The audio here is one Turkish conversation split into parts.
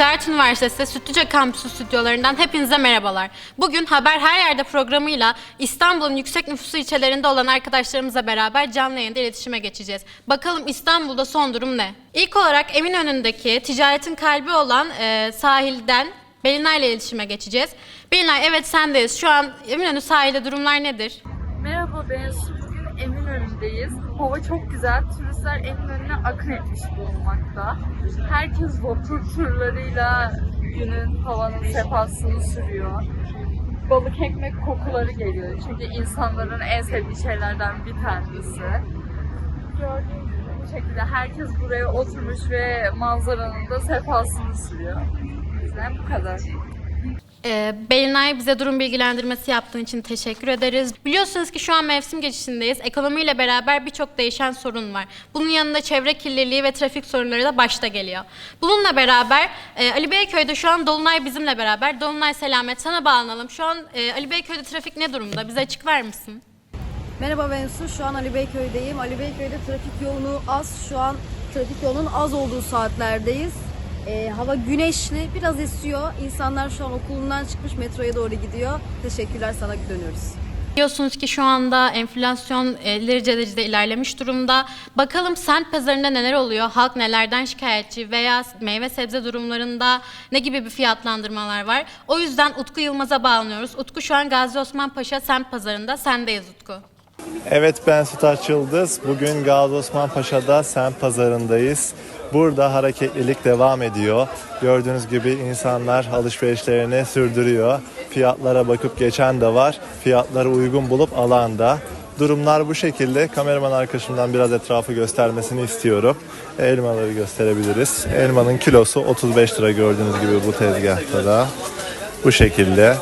Ticaret Üniversitesi Sütlüce Kampüsü stüdyolarından hepinize merhabalar. Bugün Haber Her Yerde programıyla İstanbul'un yüksek nüfuslu ilçelerinde olan arkadaşlarımızla beraber canlı yayında iletişime geçeceğiz. Bakalım İstanbul'da son durum ne? İlk olarak Eminönü'ndeki ticaretin kalbi olan e, sahilden Belinay ile iletişime geçeceğiz. Belinay evet sendeyiz. Şu an Eminönü sahilde durumlar nedir? Merhaba ben Su. Bugün Eminönü'ndeyiz. Hava çok güzel. Turistler Eminönü'ne akın etmiş bulunmakta. Herkes vapur turlarıyla günün havanın sefasını sürüyor. Balık ekmek kokuları geliyor. Çünkü insanların en sevdiği şeylerden bir tanesi. Gördüğünüz gibi bu şekilde herkes buraya oturmuş ve manzaranın da sefasını sürüyor. Bizden bu kadar. Ee, Belinay bize durum bilgilendirmesi yaptığın için teşekkür ederiz. Biliyorsunuz ki şu an mevsim geçişindeyiz. Ekonomiyle beraber birçok değişen sorun var. Bunun yanında çevre kirliliği ve trafik sorunları da başta geliyor. Bununla beraber e, Ali Beyköy'de şu an Dolunay bizimle beraber. Dolunay Selamet sana bağlanalım. Şu an e, Ali Beyköy'de trafik ne durumda? Bize açıklar mısın? Merhaba ben. Şu an Ali Beyköy'deyim. Ali Beyköy'de trafik yoğunluğu az. Şu an trafik yoğunluğunun az olduğu saatlerdeyiz. Ee, hava güneşli, biraz esiyor. İnsanlar şu an okulundan çıkmış metroya doğru gidiyor. Teşekkürler sana dönüyoruz. Biliyorsunuz ki şu anda enflasyon e, ileri derecede ilerlemiş durumda. Bakalım semt pazarında neler oluyor? Halk nelerden şikayetçi veya meyve sebze durumlarında ne gibi bir fiyatlandırmalar var? O yüzden Utku Yılmaz'a bağlanıyoruz. Utku şu an Gazi Osman Paşa semt pazarında. Sendeyiz Utku. Evet ben Sütaç Yıldız. Bugün Gazi Osman Paşa'da semt pazarındayız. Burada hareketlilik devam ediyor. Gördüğünüz gibi insanlar alışverişlerini sürdürüyor. Fiyatlara bakıp geçen de var. Fiyatları uygun bulup alan da. Durumlar bu şekilde. Kameraman arkadaşımdan biraz etrafı göstermesini istiyorum. Elmaları gösterebiliriz. Elmanın kilosu 35 lira gördüğünüz gibi bu tezgahta da. Bu şekilde.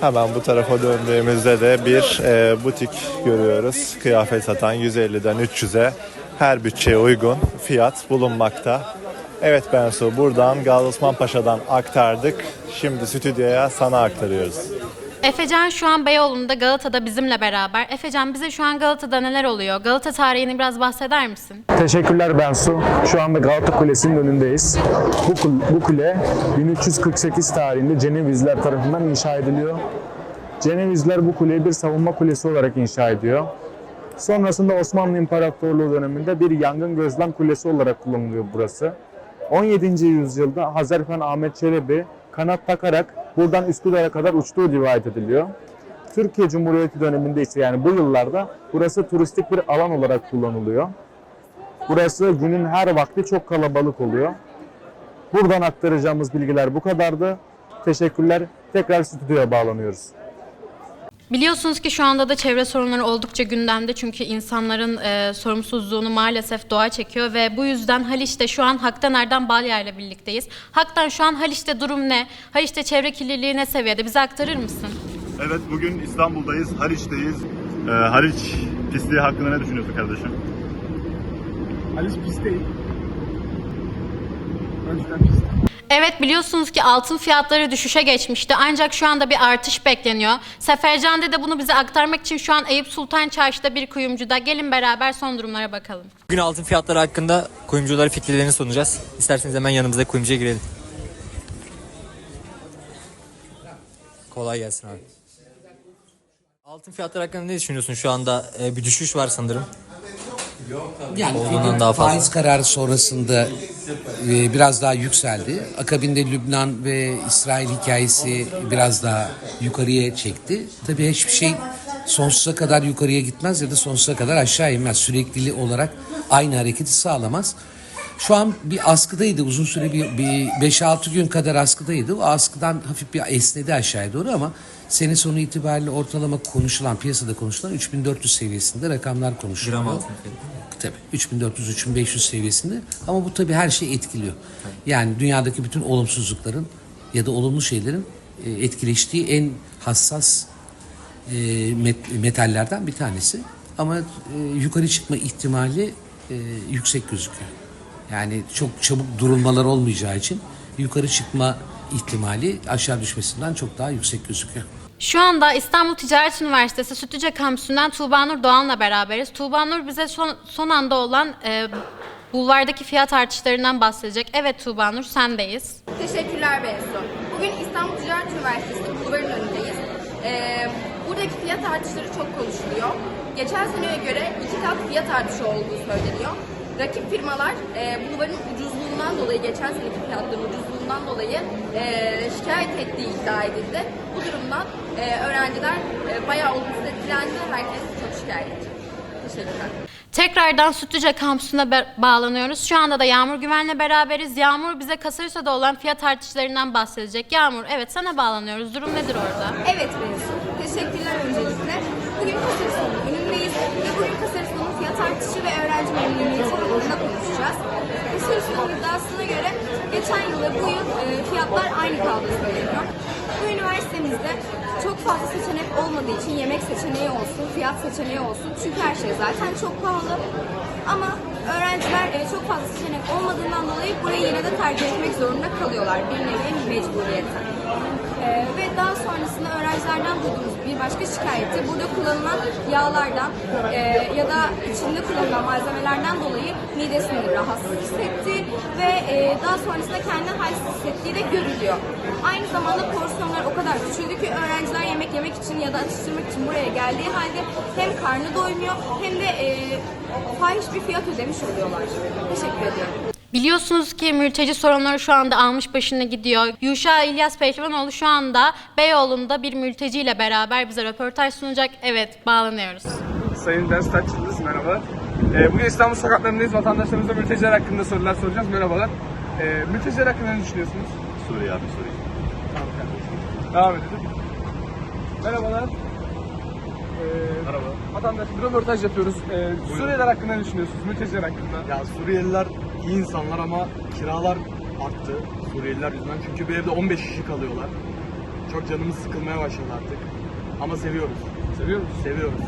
Hemen bu tarafa döndüğümüzde de bir e, butik görüyoruz. Kıyafet satan 150'den 300'e her bütçeye uygun fiyat bulunmakta. Evet Bensu buradan Gazi Paşa'dan aktardık. Şimdi stüdyoya sana aktarıyoruz. Efecan şu an Beyoğlu'nda Galata'da bizimle beraber. Efecan bize şu an Galata'da neler oluyor? Galata tarihini biraz bahseder misin? Teşekkürler Bensu. Şu anda Galata Kulesi'nin önündeyiz. Bu, kul- bu kule 1348 tarihinde Cenevizler tarafından inşa ediliyor. Cenevizler bu kuleyi bir savunma kulesi olarak inşa ediyor. Sonrasında Osmanlı İmparatorluğu döneminde bir yangın gözlem kulesi olarak kullanılıyor burası. 17. yüzyılda Hazarfen Ahmet Çelebi kanat takarak buradan Üsküdar'a kadar uçtuğu rivayet ediliyor. Türkiye Cumhuriyeti döneminde ise yani bu yıllarda burası turistik bir alan olarak kullanılıyor. Burası günün her vakti çok kalabalık oluyor. Buradan aktaracağımız bilgiler bu kadardı. Teşekkürler. Tekrar stüdyoya bağlanıyoruz. Biliyorsunuz ki şu anda da çevre sorunları oldukça gündemde çünkü insanların e, sorumsuzluğunu maalesef doğa çekiyor ve bu yüzden Haliç'te şu an Haktan Erdem Balya ile birlikteyiz. Haktan şu an Haliç'te durum ne? Haliç'te çevre kirliliği ne seviyede? Bize aktarır mısın? Evet bugün İstanbul'dayız, Haliç'teyiz. Ee, Haliç pisliği hakkında ne düşünüyorsun kardeşim? Haliç pis değil. Önceden pis. Evet biliyorsunuz ki altın fiyatları düşüşe geçmişti ancak şu anda bir artış bekleniyor. Sefercan'da de bunu bize aktarmak için şu an Eyüp Sultan Çarşı'da bir kuyumcuda. Gelin beraber son durumlara bakalım. Bugün altın fiyatları hakkında kuyumculara fikirlerini sunacağız. İsterseniz hemen yanımızdaki kuyumcuya girelim. Kolay gelsin abi. Altın fiyatları hakkında ne düşünüyorsun? Şu anda e, bir düşüş var sanırım. Yani Fed'in daha fazla. faiz kararı sonrasında e, biraz daha yükseldi. Akabinde Lübnan ve İsrail hikayesi biraz daha yukarıya çekti. Tabii hiçbir şey sonsuza kadar yukarıya gitmez ya da sonsuza kadar aşağı inmez. Sürekli olarak aynı hareketi sağlamaz. Şu an bir askıdaydı uzun süre bir, bir 5-6 gün kadar askıdaydı. O askıdan hafif bir esnedi aşağıya doğru ama sene sonu itibariyle ortalama konuşulan piyasada konuşulan 3400 seviyesinde rakamlar konuşuluyor. Gram altın. Tabii 3400-3500 seviyesinde ama bu tabii her şeyi etkiliyor. Yani dünyadaki bütün olumsuzlukların ya da olumlu şeylerin e, etkileştiği en hassas e, met- metallerden bir tanesi. Ama e, yukarı çıkma ihtimali yüksek gözüküyor. Yani çok çabuk durulmalar olmayacağı için yukarı çıkma ihtimali aşağı düşmesinden çok daha yüksek gözüküyor. Şu anda İstanbul Ticaret Üniversitesi Sütlüce Kampüsü'nden Tuğba Nur Doğan'la beraberiz. Tuğba Nur bize son, son anda olan e, bulvardaki fiyat artışlarından bahsedecek. Evet Tuğba Nur sendeyiz. Teşekkürler Bensu. Bugün İstanbul Ticaret Üniversitesi Bulvar'ın önündeyiz. Ee, buradaki fiyat artışları çok konuşuluyor. Geçen seneye göre iki kat fiyat artışı olduğu söyleniyor. Rakip firmalar e, bulvarın ucuzluğundan dolayı, geçen seneki fiyatların ucuzluğundan dolayı e, şikayet ettiği iddia edildi. Bu durumdan e, öğrenciler e, bayağı olumsuz etkilendi. Herkes çok şikayetçi. Teşekkürler. Tekrardan Sütlüce kampüsüne bağlanıyoruz. Şu anda da Yağmur Güven'le beraberiz. Yağmur bize Kasarisa'da olan fiyat artışlarından bahsedecek. Yağmur evet sana bağlanıyoruz. Durum nedir orada? Evet Bensu. Teşekkürler öncelikle. Bugün Kasarison'un önündeyiz ve bugün Kasarison'un fiyat artışı ve öğrenci memnuniyeti hakkında konuşacağız. Kasarison'un iddiasına göre geçen yıl ve bu yıl e, fiyatlar aynı kaldığı söyleniyor. Bu üniversitemizde çok fazla olmadığı için yemek seçeneği olsun, fiyat seçeneği olsun. Çünkü her şey zaten çok pahalı. Ama öğrenciler çok fazla seçenek olmadığından dolayı burayı yine de tercih etmek zorunda kalıyorlar. Bir nevi mecburiyetten. Ee, ve daha sonrasında öğrencilerden duyduğumuz bir başka şikayeti burada kullanılan yağlardan e, ya da içinde kullanılan malzemelerden dolayı midesini rahatsız hissettiği ve e, daha sonrasında kendini halsiz hissettiği de görülüyor. Aynı zamanda porsiyonlar o kadar küçüldü ki öğrenciler yemek yemek için ya da atıştırmak için buraya geldiği halde hem karnı doymuyor hem de e, fahiş bir fiyat ödemiş oluyorlar. Teşekkür ediyorum. Biliyorsunuz ki mülteci sorunları şu anda almış başını gidiyor. Yuşa İlyas Pehlivanoğlu şu anda Beyoğlu'nda bir mülteciyle beraber bize röportaj sunacak. Evet bağlanıyoruz. Sayın Ders Taç Yıldız, merhaba. Ee, bugün İstanbul sokaklarındayız. Vatandaşlarımıza mülteciler hakkında sorular soracağız. Merhabalar. Ee, mülteciler hakkında ne düşünüyorsunuz? Suriye abi Suriye. Tamam kardeşim. Devam edelim. Merhabalar. Ee, Merhaba. Vatandaş bir röportaj yapıyoruz. Ee, Suriyeliler hakkında ne düşünüyorsunuz? Mülteciler hakkında. Ya Suriyeliler iyi insanlar ama kiralar arttı Suriyeliler yüzünden. Çünkü bir evde 15 kişi kalıyorlar. Çok canımız sıkılmaya başladı artık. Ama seviyoruz. Seviyor musunuz? Seviyoruz.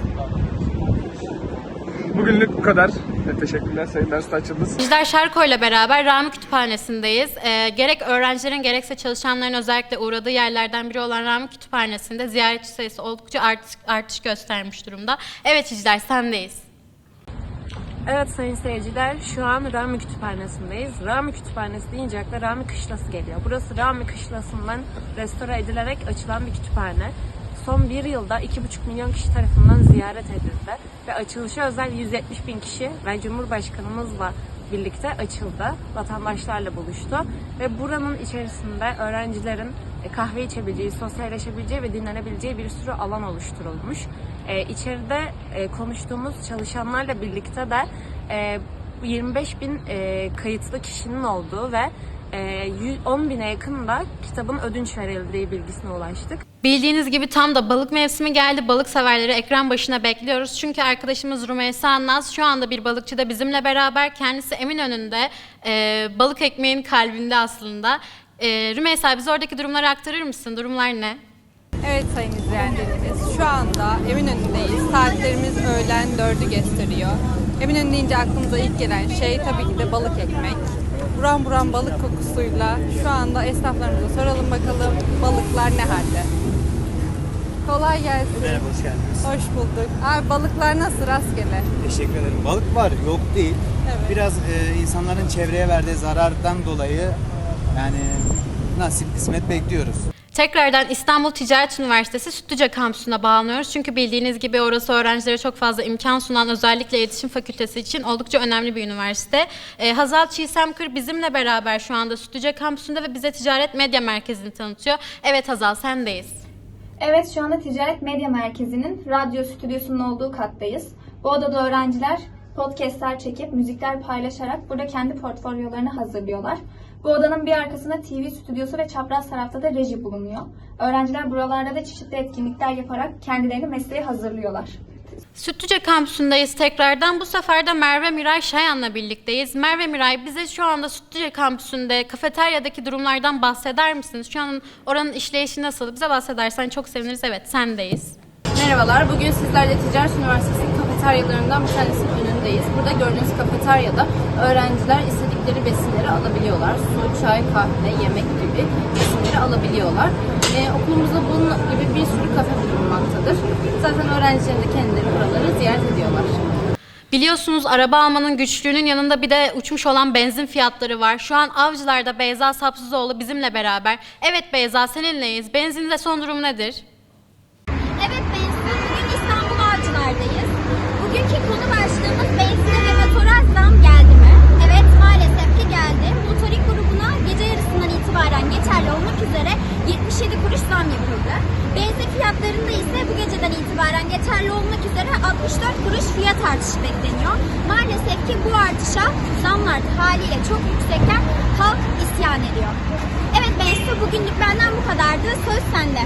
Bugünlük bu kadar. Evet, teşekkürler Sayın Ders Taç Yıldız. Bizler Şarko ile beraber Rami Kütüphanesi'ndeyiz. Ee, gerek öğrencilerin gerekse çalışanların özellikle uğradığı yerlerden biri olan Rami Kütüphanesi'nde ziyaretçi sayısı oldukça artış, artış göstermiş durumda. Evet İcler sendeyiz. Evet sayın seyirciler şu an Rami Kütüphanesi'ndeyiz. Rami Kütüphanesi deyince akla Rami Kışlası geliyor. Burası Rami Kışlası'ndan restore edilerek açılan bir kütüphane. Son bir yılda 2,5 milyon kişi tarafından ziyaret edildi. Ve açılışı özel 170 bin kişi ve Cumhurbaşkanımızla birlikte açıldı. Vatandaşlarla buluştu. Ve buranın içerisinde öğrencilerin e, kahve içebileceği, sosyalleşebileceği ve dinlenebileceği bir sürü alan oluşturulmuş. E, içeride e, konuştuğumuz çalışanlarla birlikte de e, 25 bin e, kayıtlı kişinin olduğu ve e, 10 bine yakın da kitabın ödünç verildiği bilgisine ulaştık. Bildiğiniz gibi tam da balık mevsimi geldi. Balık severleri ekran başına bekliyoruz. Çünkü arkadaşımız Rümeysa Naz şu anda bir balıkçıda bizimle beraber. Kendisi Eminönü'nde e, balık ekmeğin kalbinde aslında. E, Rümeysa bize oradaki durumları aktarır mısın? Durumlar ne? Evet sayın izleyenlerimiz şu anda Eminönü'ndeyiz. Saatlerimiz öğlen 4'ü gösteriyor. Eminönü deyince aklımıza ilk gelen şey tabii ki de balık ekmek. Buram buram balık kokusuyla şu anda esnaflarımıza soralım bakalım balıklar ne halde? Kolay gelsin. Merhaba, hoş geldiniz. Hoş bulduk. Abi balıklar nasıl rastgele? Teşekkür ederim. Balık var, yok değil. Evet. Biraz e, insanların çevreye verdiği zarardan dolayı yani nasip kısmet bekliyoruz. Tekrardan İstanbul Ticaret Üniversitesi Sütlüce kampüsüne bağlanıyoruz. Çünkü bildiğiniz gibi orası öğrencilere çok fazla imkan sunan özellikle iletişim fakültesi için oldukça önemli bir üniversite. Ee, Hazal Çiğsemkır bizimle beraber şu anda Sütlüce kampüsünde ve bize Ticaret Medya Merkezi'ni tanıtıyor. Evet Hazal sendeyiz. Evet şu anda Ticaret Medya Merkezi'nin radyo stüdyosunun olduğu kattayız. Bu odada öğrenciler podcastler çekip müzikler paylaşarak burada kendi portfolyolarını hazırlıyorlar. Bu odanın bir arkasında TV stüdyosu ve çapraz tarafta da reji bulunuyor. Öğrenciler buralarda da çeşitli etkinlikler yaparak kendilerini mesleğe hazırlıyorlar. Sütlüce kampüsündeyiz tekrardan. Bu sefer de Merve Miray Şayan'la birlikteyiz. Merve Miray bize şu anda Sütlüce kampüsünde kafeteryadaki durumlardan bahseder misiniz? Şu an oranın işleyişi nasıl? Bize bahsedersen çok seviniriz. Evet sendeyiz. Merhabalar, bugün sizlerle Ticaret Üniversitesi'nin kafeteryalarından bir tanesinin önündeyiz. Burada gördüğünüz kafeteryada öğrenciler istedikleri besinleri alabiliyorlar. Su, çay, kahve, yemek gibi besinleri alabiliyorlar. Ee, okulumuzda bunun gibi bir sürü kafe bulunmaktadır. Zaten öğrencilerin de kendileri buraları ziyaret ediyorlar. Biliyorsunuz araba almanın güçlüğünün yanında bir de uçmuş olan benzin fiyatları var. Şu an Avcılar'da Beyza Sapsızoğlu bizimle beraber. Evet Beyza seninleyiz. Benzinde son durum nedir? Kuruş zam yapıldı. Benzin fiyatlarında ise bu geceden itibaren geçerli olmak üzere 64 kuruş fiyat artışı bekleniyor. Maalesef ki bu artışa zamlar haliyle çok yüksekken halk isyan ediyor. Evet Bensu bugünlük benden bu kadardı. Söz sende.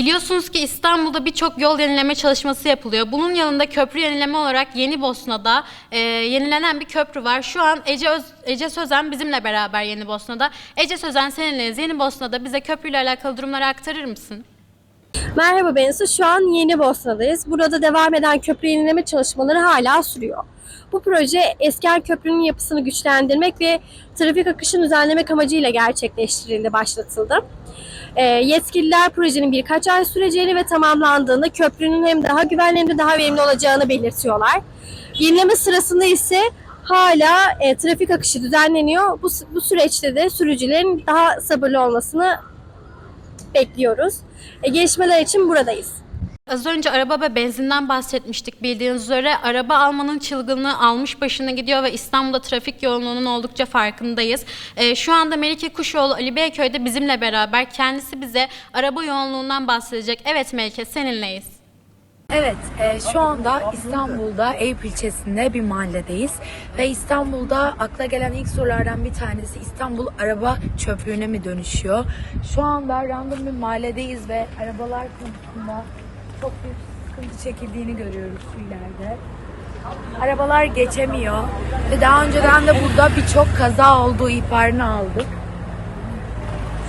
Biliyorsunuz ki İstanbul'da birçok yol yenileme çalışması yapılıyor. Bunun yanında köprü yenileme olarak Yeni Bosna'da e, yenilenen bir köprü var. Şu an Ece, Öz, Ece Sözen bizimle beraber Yeni Bosna'da. Ece Sözen seninleyiz. Yeni Bosna'da bize köprüyle alakalı durumları aktarır mısın? Merhaba Bensu, şu an Yeni Bosna'dayız. Burada devam eden köprü yenileme çalışmaları hala sürüyor. Bu proje Esker Köprü'nün yapısını güçlendirmek ve trafik akışını düzenlemek amacıyla gerçekleştirildi, başlatıldı. Ee, yetkililer projenin birkaç ay süreceğini ve tamamlandığında köprünün hem daha güvenli hem de daha verimli olacağını belirtiyorlar. Yenileme sırasında ise hala e, trafik akışı düzenleniyor. Bu, bu süreçte de sürücülerin daha sabırlı olmasını bekliyoruz. E, gelişmeler için buradayız. Az önce araba ve benzinden bahsetmiştik bildiğiniz üzere. Araba almanın çılgınlığı almış başını gidiyor ve İstanbul'da trafik yoğunluğunun oldukça farkındayız. Ee, şu anda Melike Kuşoğlu Ali Beyköy'de bizimle beraber. Kendisi bize araba yoğunluğundan bahsedecek. Evet Melike seninleyiz. Evet, e, şu anda İstanbul'da Eyüp ilçesinde bir mahalledeyiz ve İstanbul'da akla gelen ilk sorulardan bir tanesi İstanbul araba çöplüğüne mi dönüşüyor? Şu anda random bir mahalledeyiz ve arabalar konusunda çok büyük sıkıntı çekildiğini görüyoruz ileride. Arabalar geçemiyor ve daha önceden de burada birçok kaza olduğu ihbarını aldık.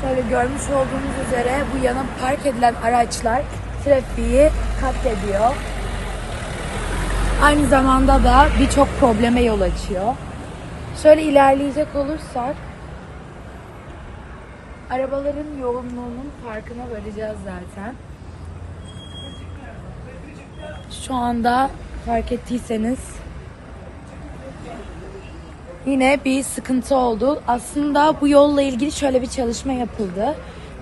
Şöyle görmüş olduğunuz üzere bu yana park edilen araçlar trafiği katlediyor. Aynı zamanda da birçok probleme yol açıyor. Şöyle ilerleyecek olursak arabaların yoğunluğunun farkına varacağız zaten. Şu anda fark ettiyseniz yine bir sıkıntı oldu. Aslında bu yolla ilgili şöyle bir çalışma yapıldı.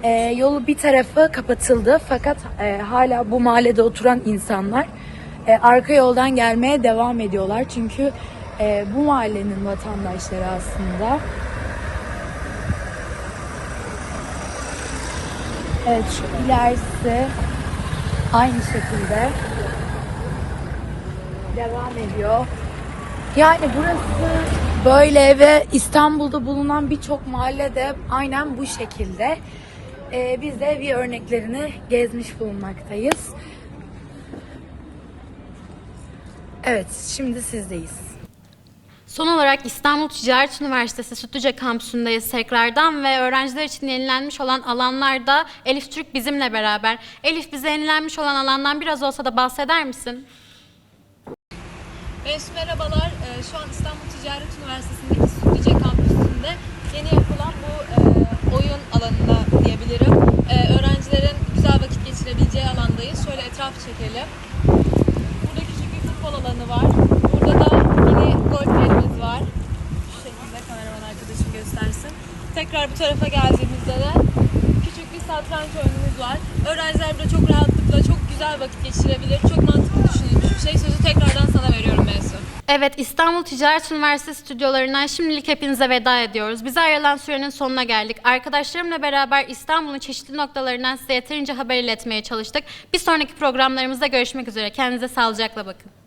Ee, yolu bir tarafı kapatıldı fakat e, hala bu mahallede oturan insanlar e, arka yoldan gelmeye devam ediyorlar. Çünkü e, bu mahallenin vatandaşları aslında. Evet şu ilerisi aynı şekilde devam ediyor. Yani burası böyle ve İstanbul'da bulunan birçok mahallede aynen bu şekilde. Ee, biz de bir örneklerini gezmiş bulunmaktayız. Evet, şimdi sizdeyiz. Son olarak İstanbul Ticaret Üniversitesi Sütlüce Kampüsü'ndeyiz tekrardan ve öğrenciler için yenilenmiş olan alanlarda Elif Türk bizimle beraber. Elif bize yenilenmiş olan alandan biraz olsa da bahseder misin? Bensu merhabalar. Ee, Şu an İstanbul Ticaret Üniversitesi'ndeki Sütlüce Kampüsü'nde yeni yapılan bu e, oyun alanında diyebilirim. E, Öğrencilerin güzel vakit geçirebileceği alandayız. Şöyle etraf çekelim. Burada küçük bir futbol alanı var. Burada da mini golf yerimiz var. Şu şekilde kameraman arkadaşım göstersin. Tekrar bu tarafa geldiğimizde de küçük bir satranç oyunumuz var. Öğrenciler burada çok rahatlıkla güzel vakit geçirebilir. Çok mantıklı düşünülmüş bir şey. Sözü tekrardan sana veriyorum Bensu. Evet İstanbul Ticaret Üniversitesi stüdyolarından şimdilik hepinize veda ediyoruz. Bize ayrılan sürenin sonuna geldik. Arkadaşlarımla beraber İstanbul'un çeşitli noktalarından size yeterince haber iletmeye çalıştık. Bir sonraki programlarımızda görüşmek üzere. Kendinize sağlıcakla bakın.